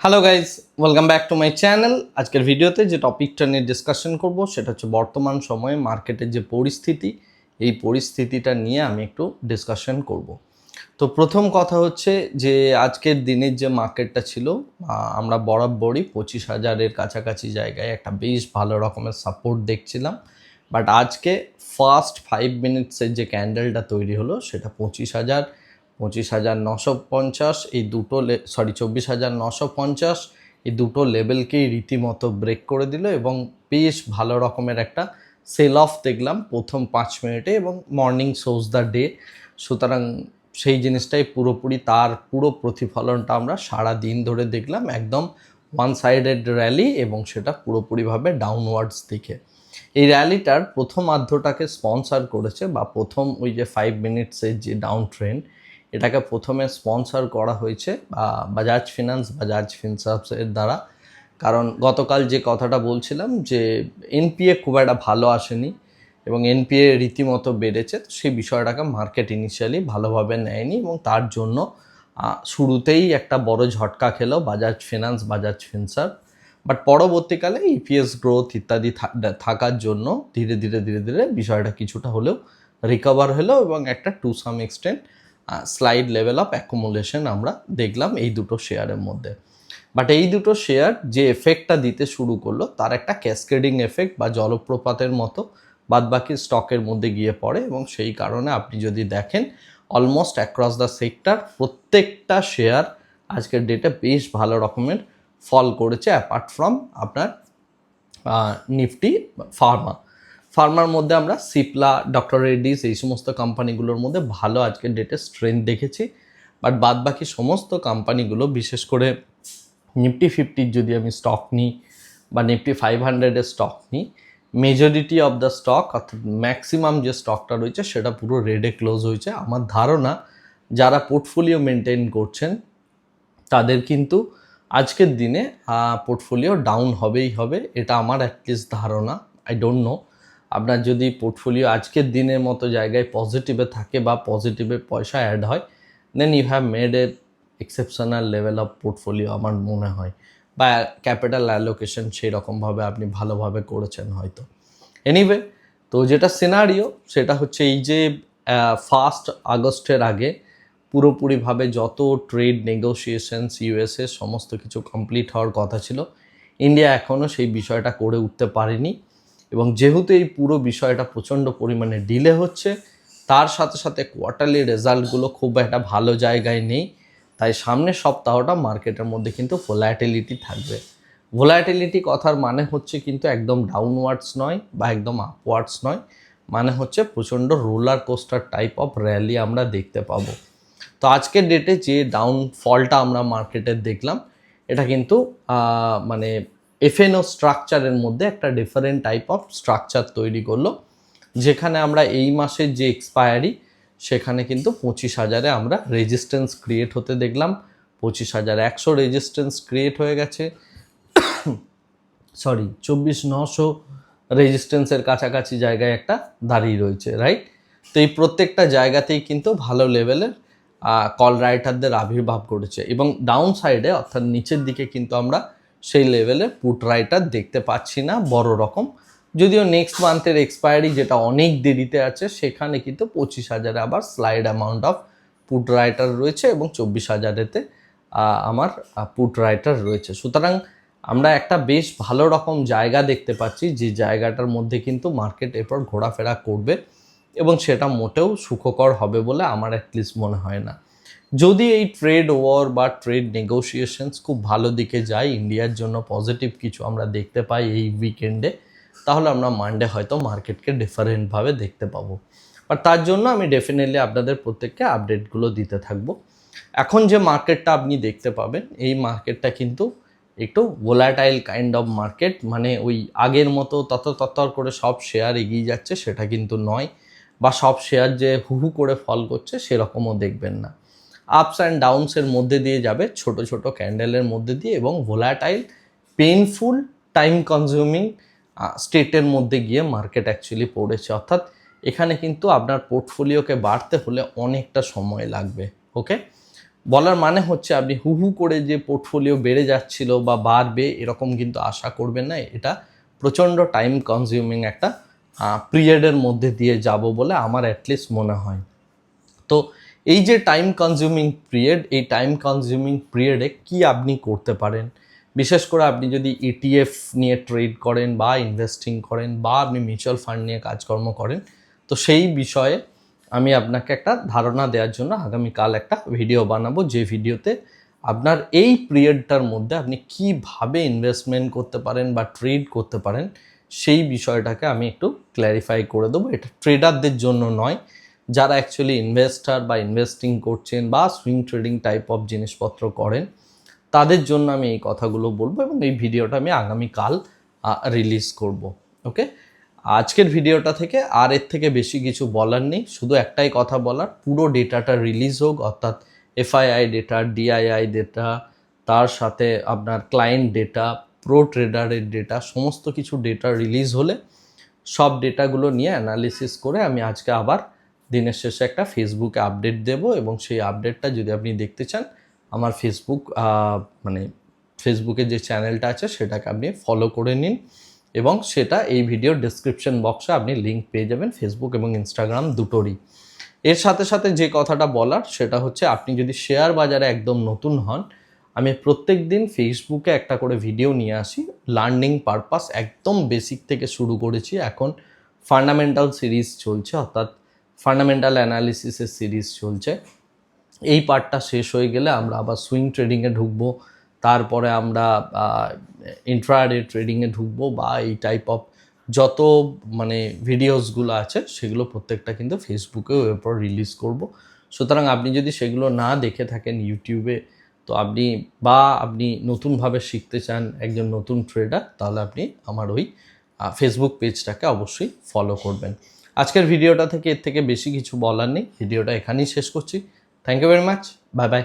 Hello guys welcome back to my channel আজকের ভিডিওতে যে টপিকটা নিয়ে ডিসকাশন করব, সেটা হচ্ছে বর্তমান সময়ে মার্কেটের যে পরিস্থিতি, এই পরিস্থিতিটা নিয়ে আমি একটু ডিসকাশন করব। তো প্রথম কথা হচ্ছে যে, আজকের দিনের যে মার্কেটটা ছিল আমরা বরাবরই পঁচিশ হাজারের কাছাকাছি জায়গায় একটা বেশ ভালো রকমের সাপোর্ট দেখছিলাম। বাট আজকে ফার্স্ট ফাইভ মিনিটসের যে ক্যান্ডেলটা তৈরি হলো, সেটা পঁচিশ হাজার। পঁচিশ হাজার নশো পঞ্চাশ, এই দুটো সরি চব্বিশ হাজার নশো পঞ্চাশ, এই দুটো লেভেলকেই রীতিমতো ব্রেক করে দিল এবং বেশ ভালো রকমের একটা সেল অফ দেখলাম প্রথম পাঁচ মিনিটে এবং মর্নিং সোজ দ্য ডে সুতরাং সেই জিনিসটাই পুরোপুরি তার পুরো প্রতিফলনটা আমরা সারা দিন ধরে দেখলাম একদম ওয়ান সাইডেড র্যালি এবং সেটা পুরোপুরিভাবে ডাউনওয়ার্ডস দিকে। এই র্যালিটার প্রথম আর্ধটাকে স্পন্সর করেছে বা প্রথম ওই যে ফাইভ মিনিটসের যে ডাউন ট্রেন্ড এটাকে প্রথমে স্পন্সর করা হয়েছে বাজাজ ফিনান্স বাজাজ ফিনসার্ভসের দ্বারা। কারণ গতকাল যে কথাটা বলছিলাম যে এনপিএ খুব একটা ভালো আসেনি এবং এনপিএ রীতিমতো বেড়েছে, তো সেই বিষয়টাকে মার্কেট ইনিশিয়ালি ভালোভাবে নেয়নি এবং তার জন্য শুরুতেই একটা বড় ঝটকা খেলো Bajaj finance Bajaj Finserv but পরবর্তীকালে ইপিএস গ্রোথ ইত্যাদি থাকার জন্য ধীরে ধীরে ধীরে ধীরে বিষয়টা কিছুটা হলেও রিকভার হলো এবং একটা to some extent slide level of accumulation আমরা দেখলাম এই দুটো শেয়ারের মধ্যে। বাট এই দুটো শেয়ার যে এফেক্টটা দিতে শুরু করল, তার একটা ক্যাসকেডিং এফেক্ট বা জলপ্রপাতের মতো বাদবাকি স্টকের মধ্যে গিয়ে পড়ে এবং সেই কারণে আপনি যদি দেখেন অলমোস্ট অ্যাক্রস দ্য সেক্টর প্রত্যেকটা শেয়ার আজকের ডেটে বেশ ভালো রকমের ফল করেছে অ্যাপার্ট ফ্রম আপনার নিফটি ফার্মা ফার্মার মধ্যে আমরা সিপলা ডক্টর রেড্ডিস এই সমস্ত কোম্পানিগুলোর মধ্যে ভালো আজকের ডেটে স্ট্রেংথ দেখেছি। বাট বাদ বাকি সমস্ত কোম্পানিগুলো বিশেষ করে নিফটি ফিফটির যদি আমি স্টক নিই বা নিফটি ফাইভ হান্ড্রেডের স্টক নিই মেজরিটি অফ দ্য স্টক অর্থাৎ ম্যাক্সিমাম যে স্টকটা রয়েছে, সেটা পুরো রেডে ক্লোজ হয়েছে। আমার ধারণা, যারা পোর্টফোলিও মেনটেন করছেন, তাদের কিন্তু আজকের দিনে পোর্টফোলিও ডাউন হবেই হবে, এটা আমার অ্যাটলিস্ট ধারণা। আই ডোন্ট নো আপনার যদি পোর্টফোলিও আজকের দিনের মতো জায়গায় পজিটিভে থাকে বা পজিটিভে পয়সা অ্যাড হয় then you have made a exceptional level of portfolio আমার মনে হয়। বা ক্যাপিটাল অ্যালোকেশন সেই রকমভাবে আপনি ভালোভাবে করেছেন হয়তো। এনিওয়ে তো যেটা সিনারিও সেটা হচ্ছে এই যে ফার্স্ট আগস্টের আগে পুরোপুরিভাবে যত ট্রেড নেগোসিয়েশনস ইউএসএ সমস্ত কিছু কমপ্লিট হওয়ার কথা ছিল ইন্ডিয়া এখনও সেই বিষয়টা করে উঠতে পারেনি। এবং যেহেতু এই পুরো বিষয়টা প্রচণ্ড পরিমাণে ডিলে হচ্ছে, তার সাথে সাথে কোয়ার্টারলি রেজাল্টগুলো খুব একটা ভালো জায়গায় নেই। তাই সামনের সপ্তাহটা মার্কেটের মধ্যে কিন্তু ভোলাটিলিটি থাকবে। ভোলাটিলিটি কথার মানে হচ্ছে কিন্তু একদম ডাউনওয়ার্ডস নয় বা একদম আপওয়ার্ডস নয়। মানে হচ্ছে প্রচণ্ড roller coaster type of rally আমরা দেখতে পাবো। তো আজকের ডেটে যে ডাউনফলটা আমরা মার্কেটে দেখলাম, এটা কিন্তু মানে এফএনও স্ট্রাকচারের মধ্যে একটা ডিফারেন্ট টাইপ অফ স্ট্রাকচার তৈরি করল, যেখানে আমরা এই মাসের যে এক্সপায়ারি সেখানে কিন্তু পঁচিশ হাজারে আমরা রেজিস্ট্যান্স ক্রিয়েট হতে দেখলাম। পঁচিশ হাজার একশো রেজিস্ট্যান্স ক্রিয়েট হয়ে গেছে। সরি চব্বিশ নশো রেজিস্ট্যান্সের কাছাকাছি জায়গায় একটা দাঁড়িয়ে রয়েছে রাইট তো এই প্রত্যেকটা জায়গাতেই কিন্তু ভালো লেভেলের কল রাইটারদের আবির্ভাব ঘটেছে। এবং ডাউন সাইডে অর্থাৎ নিচের দিকে কিন্তু আমরা সেই লেভেলে পুট রাইটার দেখতে পাচ্ছি না, বড় রকম। যদিও নেক্সট মান্থের এক্সপায়ারি যেটা অনেক দেরিতে আছে, সেখানে কিন্তু পঁচিশ হাজারে আবার slide amount of put writer রয়েছে এবং চব্বিশ হাজারেতে আমার পুট রাইটার রয়েছে। সুতরাং আমরা একটা বেশ ভালো রকম জায়গা দেখতে পাচ্ছি, যে জায়গাটার মধ্যে কিন্তু মার্কেট এরপর ঘোরাফেরা করবে এবং সেটা মোটেও সুখকর হবে বলে আমার অ্যাটলিস্ট মনে হয় না। যদি এই ট্রেড ওয়ার বা ট্রেড নেগোসিয়েশনস খুব ভালো দিকে যায় ইন্ডিয়ার জন্য পজিটিভ কিছু আমরা দেখতে পাই এই উইকেন্ডে তাহলে আমরা মানডে হয়তো মার্কেটকে ডিফারেন্টভাবে দেখতে পাবো। আর তার জন্য আমি ডেফিনেটলি আপনাদের প্রত্যেককে আপডেটগুলো দিতে থাকব। এখন যে মার্কেটটা আপনি দেখতে পাবেন, এই মার্কেটটা কিন্তু একটু ভোলাটাইল কাইন্ড অফ মার্কেট মানে ওই আগের মতো তত তত্তর করে সব শেয়ার এগিয়ে যাচ্ছে সেটা কিন্তু নয়। বা সব শেয়ার যে হু হু করে ফল করছে সেরকমও দেখবেন না। আপস অ্যান্ড ডাউনসের মধ্যে দিয়ে যাবে, ছোট ছোট ক্যান্ডেলের মধ্যে দিয়ে এবং ভোলাটাইল পেইনফুল টাইম কনজিউমিং স্টেটের মধ্যে গিয়ে মার্কেট অ্যাকচুয়ালি পড়েছে। অর্থাৎ এখানে কিন্তু আপনার পোর্টফোলিওকে বাড়তে হলে অনেকটা সময় লাগবে ওকে বলার মানে হচ্ছে আপনি হু হু করে যে পোর্টফোলিও বেড়ে যাচ্ছিল বা বাড়বে এরকম কিন্তু আশা করবেন না, এটা প্রচণ্ড টাইম কনজিউমিং একটা পিরিয়ডের মধ্যে দিয়ে যাব বলে আমার অ্যাটলিস্ট মনে হয়। তো এই যে টাইম কনজিউমিং পিরিয়ড এই টাইম কনজিউমিং পিরিয়ডে কি আপনি করতে পারেন? বিশেষ করে আপনি যদি ইটিএফ নিয়ে ট্রেড করেন বা ইনভেস্টিং করেন বা আপনি মিউচুয়াল ফান্ড নিয়ে কাজকর্ম করেন, তো সেই বিষয়ে আমি আপনাকে একটা ধারণা দেওয়ার জন্য আগামীকাল একটা ভিডিও বানাবো, যে ভিডিওতে আপনার এই পিরিয়ডটার মধ্যে আপনি কীভাবে ইনভেস্টমেন্ট করতে পারেন বা ট্রেড করতে পারেন, সেই বিষয়টাকে আমি একটু ক্ল্যারিফাই করে দেবো। এটা ট্রেডারদের জন্য নয় যারা অ্যাকচুয়ালি ইনভেস্টার বা ইনভেস্টিং করছেন বা সুইং ট্রেডিং টাইপ অফ জিনিসপত্র করেন, তাদের জন্য আমি এই কথাগুলো বলব এবং এই ভিডিওটা আমি আগামীকাল রিলিজ করব ওকে আজকের ভিডিওটা থেকে আর এর থেকে বেশি কিছু বলার নেই, শুধু একটাই কথা বলার, পুরো ডেটাটা রিলিজ হোক, অর্থাৎ এফআইআই ডেটা ডিআইআই ডেটা তার সাথে আপনার ক্লায়েন্ট ডেটা প্রো ট্রেডারের ডেটা সমস্ত কিছু ডেটা রিলিজ হলে সব ডেটাগুলো নিয়ে অ্যানালিসিস করে আমি আজকে আবার দিনের শেষে একটা ফেসবুকে আপডেট দেব এবং সেই আপডেটটা যদি আপনি দেখতে চান, আমার ফেসবুক মানে ফেসবুকে যে চ্যানেলটা আছে সেটাকে আপনি ফলো করে নিন এবং সেটা এই ভিডিওর ডেসক্রিপশন বক্সে আপনি লিঙ্ক পেয়ে যাবেন ফেসবুক এবং ইনস্টাগ্রাম দুটোরই। এর সাথে সাথে যে কথাটা বলার সেটা হচ্ছে আপনি যদি শেয়ার বাজারে একদম নতুন হন, আমি প্রত্যেক দিন ফেসবুকে একটা করে ভিডিও নিয়ে আসি লার্নিং পারপাস একদম বেসিক থেকে শুরু করেছি, এখন ফান্ডামেন্টাল সিরিজ চলছে, অর্থাৎ ফান্ডামেন্টাল অ্যানালিসিসের সিরিজ চলছে। এই পার্টটা শেষ হয়ে গেলে আমরা আবার সুইং ট্রেডিংয়ে ঢুকবো। তারপরে আমরা ইন্ট্রাডে ট্রেডিংয়ে ঢুকবো বা এই টাইপ অফ যত মানে ভিডিওসগুলো আছে, সেগুলো প্রত্যেকটা কিন্তু ফেসবুকেও এরপর রিলিজ করব। সুতরাং আপনি যদি সেগুলো না দেখে থাকেন ইউটিউবে তো আপনি বা আপনি নতুনভাবে শিখতে চান একজন নতুন ট্রেডার তাহলে আপনি আমার ওই ফেসবুক পেজটাকে অবশ্যই ফলো করবেন। আজকের ভিডিওটা থেকে এর থেকে বেশি কিছু বলার নেই। ভিডিওটা এখানেই শেষ করছি। Thank you very much bye bye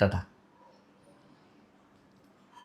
tata